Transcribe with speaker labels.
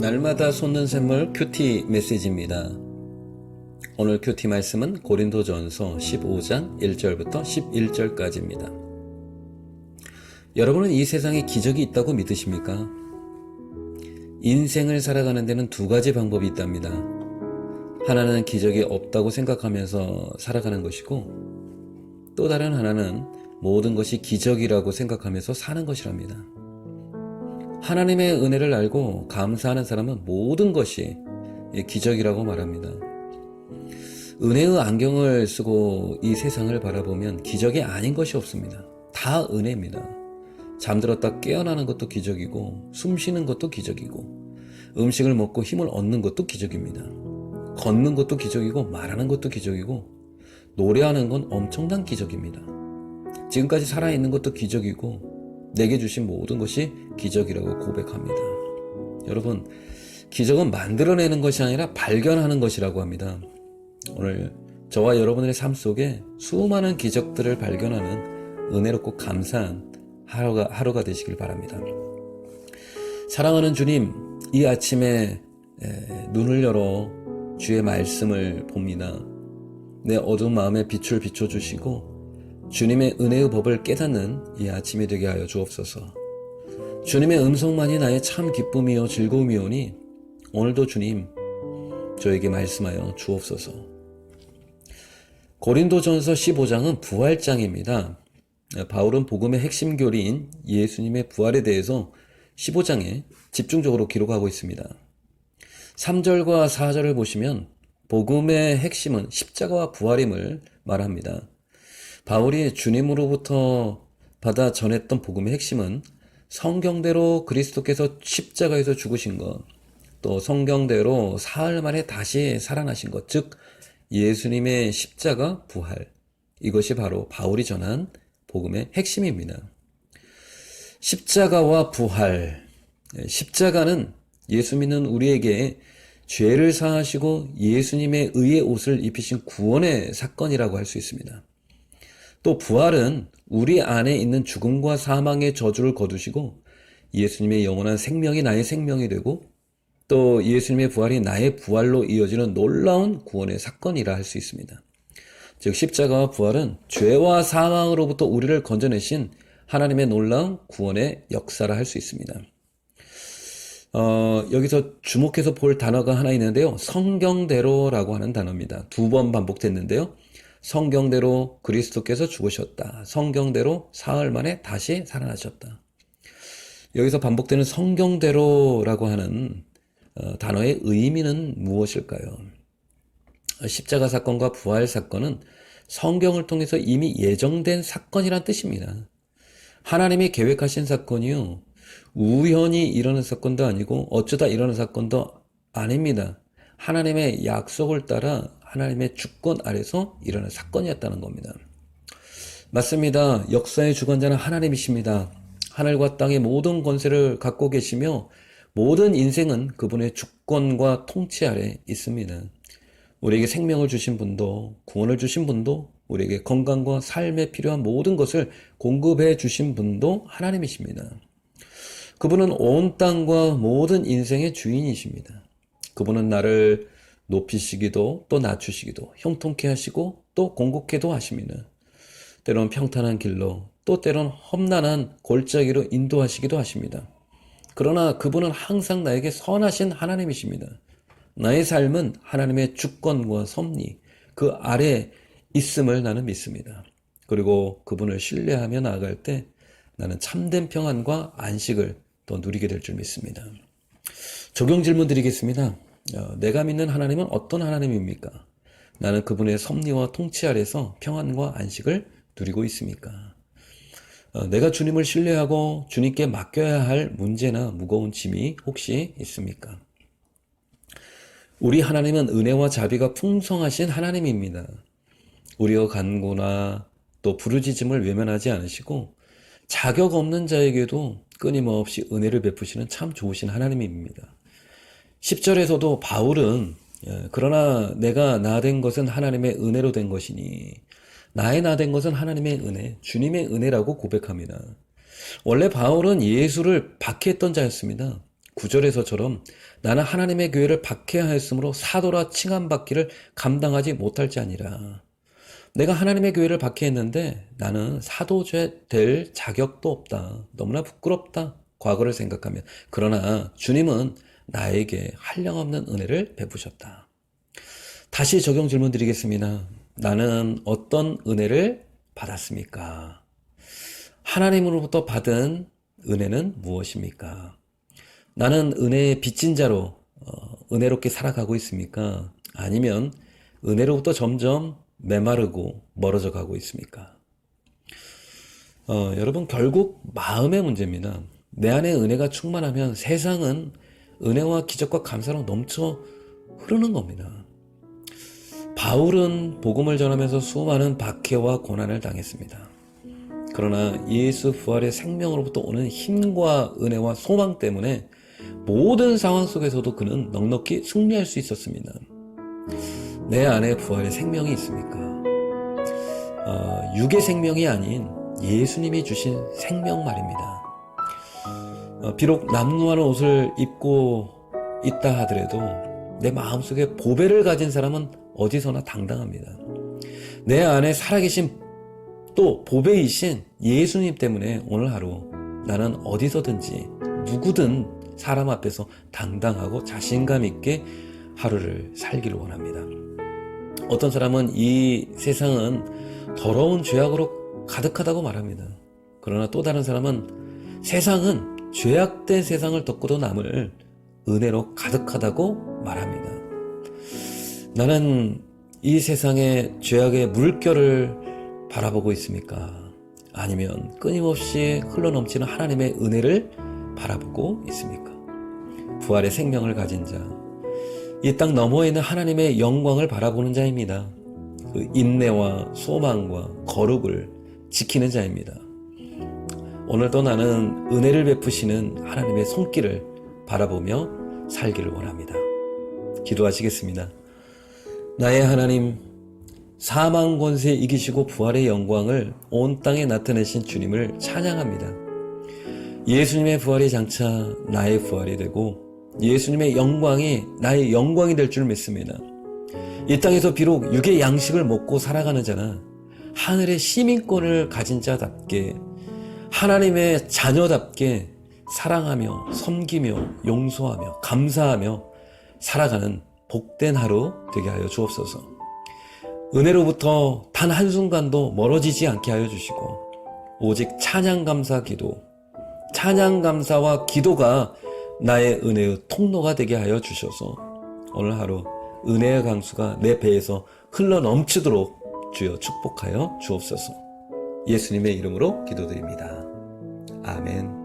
Speaker 1: 날마다 솟는 샘물 큐티 메시지입니다. 오늘 큐티 말씀은 고린도전서 15장 1절부터 11절까지입니다. 여러분은 이 세상에 기적이 있다고 믿으십니까? 인생을 살아가는 데는 두 가지 방법이 있답니다. 하나는 기적이 없다고 생각하면서 살아가는 것이고 또 다른 하나는 모든 것이 기적이라고 생각하면서 사는 것이랍니다. 하나님의 은혜를 알고 감사하는 사람은 모든 것이 기적이라고 말합니다. 은혜의 안경을 쓰고 이 세상을 바라보면 기적이 아닌 것이 없습니다. 다 은혜입니다. 잠들었다 깨어나는 것도 기적이고, 숨 쉬는 것도 기적이고, 음식을 먹고 힘을 얻는 것도 기적입니다. 걷는 것도 기적이고, 말하는 것도 기적이고, 노래하는 건 엄청난 기적입니다. 지금까지 살아있는 것도 기적이고, 내게 주신 모든 것이 기적이라고 고백합니다. 여러분, 기적은 만들어내는 것이 아니라 발견하는 것이라고 합니다. 오늘 저와 여러분의 삶 속에 수많은 기적들을 발견하는 은혜롭고 감사한 하루가, 하루가 되시길 바랍니다. 사랑하는 주님, 이 아침에 에, 눈을 열어 주의 말씀을 봅니다. 내 어두운 마음에 빛을 비춰주시고 주님의 은혜의 법을 깨닫는 이 아침이 되게 하여 주옵소서. 주님의 음성만이 나의 참 기쁨이요 즐거움이오니 오늘도 주님 저에게 말씀하여 주옵소서. 고린도전서 15장은 부활장입니다. 바울은 복음의 핵심 교리인 예수님의 부활에 대해서 15장에 집중적으로 기록하고 있습니다. 3절과 4절을 보시면 복음의 핵심은 십자가와 부활임을 말합니다. 바울이 주님으로부터 받아 전했던 복음의 핵심은 성경대로 그리스도께서 십자가에서 죽으신 것, 또 성경대로 사흘 만에 다시 살아나신 것, 즉 예수님의 십자가 부활. 이것이 바로 바울이 전한 복음의 핵심입니다. 십자가와 부활. 십자가는 예수 믿는 우리에게 죄를 사하시고 예수님의 의의 옷을 입히신 구원의 사건이라고 할 수 있습니다. 또 부활은 우리 안에 있는 죽음과 사망의 저주를 거두시고 예수님의 영원한 생명이 나의 생명이 되고 또 예수님의 부활이 나의 부활로 이어지는 놀라운 구원의 사건이라 할 수 있습니다. 즉 십자가와 부활은 죄와 사망으로부터 우리를 건져내신 하나님의 놀라운 구원의 역사라 할 수 있습니다. 어, 여기서 주목해서 볼 단어가 하나 있는데요. 성경대로라고 하는 단어입니다. 두 번 반복됐는데요. 성경대로 그리스도께서 죽으셨다. 성경대로 사흘 만에 다시 살아나셨다. 여기서 반복되는 성경대로라고 하는 어, 단어의 의미는 무엇일까요? 십자가 사건과 부활 사건은 성경을 통해서 이미 예정된 사건이란 뜻입니다. 하나님이 계획하신 사건이요. 우연히 일어난 사건도 아니고 어쩌다 일어난 사건도 아닙니다. 하나님의 약속을 따라 하나님의 주권 아래서 일어난 사건이었다는 겁니다. 맞습니다. 역사의 주관자는 하나님이십니다. 하늘과 땅의 모든 권세를 갖고 계시며 모든 인생은 그분의 주권과 통치 아래 있습니다. 우리에게 생명을 주신 분도 구원을 주신 분도 우리에게 건강과 삶에 필요한 모든 것을 공급해 주신 분도 하나님이십니다. 그분은 온 땅과 모든 인생의 주인이십니다. 그분은 나를 높이시기도 또 낮추시기도 형통케 하시고 또 공곡케도 하십니다. 때론 평탄한 길로 또 때론 험난한 골짜기로 인도하시기도 하십니다. 그러나 그분은 항상 나에게 선하신 하나님이십니다. 나의 삶은 하나님의 주권과 섭리, 그 아래 있음을 나는 믿습니다. 그리고 그분을 신뢰하며 나아갈 때 나는 참된 평안과 안식을 또 누리게 될 줄 믿습니다. 적용 질문 드리겠습니다. 어, 내가 믿는 하나님은 어떤 하나님입니까? 나는 그분의 섭리와 통치 아래서 평안과 안식을 누리고 있습니까? 어, 내가 주님을 신뢰하고 주님께 맡겨야 할 문제나 무거운 짐이 혹시 있습니까? 우리 하나님은 은혜와 자비가 풍성하신 하나님입니다. 우리의 간구나 또 부르짖음을 외면하지 않으시고 자격 없는 자에게도 끊임없이 은혜를 베푸시는 참 좋으신 하나님입니다. 10절에서도 바울은 예, 그러나 내가 나 된 것은 하나님의 은혜로 된 것이니 나의 나 된 것은 하나님의 은혜, 주님의 은혜라고 고백합니다. 원래 바울은 예수를 박해했던 자였습니다. 구절에서처럼 나는 하나님의 교회를 박해하였으므로 사도라 칭함받기를 감당하지 못할지 아니라 내가 하나님의 교회를 박해했는데 나는 사도죄 될 자격도 없다. 너무나 부끄럽다. 과거를 생각하면. 그러나 주님은 나에게 한량없는 은혜를 베푸셨다. 다시 적용 질문 드리겠습니다. 나는 어떤 은혜를 받았습니까? 하나님으로부터 받은 은혜는 무엇입니까? 나는 은혜의 빚진 자로 어, 은혜롭게 살아가고 있습니까? 아니면 은혜로부터 점점 메마르고 멀어져 가고 있습니까? 어, 여러분 결국 마음의 문제입니다. 내 안에 은혜가 충만하면 세상은 은혜와 기적과 감사로 넘쳐 흐르는 겁니다. 바울은 복음을 전하면서 수많은 박해와 고난을 당했습니다. 그러나 예수 부활의 생명으로부터 오는 힘과 은혜와 소망 때문에 모든 상황 속에서도 그는 넉넉히 승리할 수 있었습니다. 내 안에 부활의 생명이 있습니까? 어, 육의 생명이 아닌 예수님이 주신 생명 말입니다. 어, 비록 남루한 옷을 입고 있다 하더라도 내 마음속에 보배를 가진 사람은 어디서나 당당합니다. 내 안에 살아계신 또 보배이신 예수님 때문에 오늘 하루 나는 어디서든지 누구든 사람 앞에서 당당하고 자신감 있게 하루를 살기를 원합니다. 어떤 사람은 이 세상은 더러운 죄악으로 가득하다고 말합니다. 그러나 또 다른 사람은 세상은 죄악된 세상을 덮고도 남을 은혜로 가득하다고 말합니다. 나는 이 세상의 죄악의 물결을 바라보고 있습니까? 아니면 끊임없이 흘러넘치는 하나님의 은혜를 바라보고 있습니까? 부활의 생명을 가진 자, 이 땅 너머에 있는 하나님의 영광을 바라보는 자입니다. 그 인내와 소망과 거룩을 지키는 자입니다. 오늘도 나는 은혜를 베푸시는 하나님의 손길을 바라보며 살기를 원합니다. 기도하시겠습니다. 나의 하나님, 사망 권세 이기시고 부활의 영광을 온 땅에 나타내신 주님을 찬양합니다. 예수님의 부활이 장차 나의 부활이 되고 예수님의 영광이 나의 영광이 될 줄 믿습니다. 이 땅에서 비록 육의 양식을 먹고 살아가는 자나 하늘의 시민권을 가진 자답게 하나님의 자녀답게 사랑하며 섬기며 용서하며 감사하며 살아가는 복된 하루 되게 하여 주옵소서. 은혜로부터 단 한순간도 멀어지지 않게 하여 주시고 오직 찬양 감사 기도 찬양 감사와 기도가 나의 은혜의 통로가 되게 하여 주셔서 오늘 하루 은혜의 강수가 내 배에서 흘러 넘치도록 주여 축복하여 주옵소서. 예수님의 이름으로 기도드립니다. 아멘.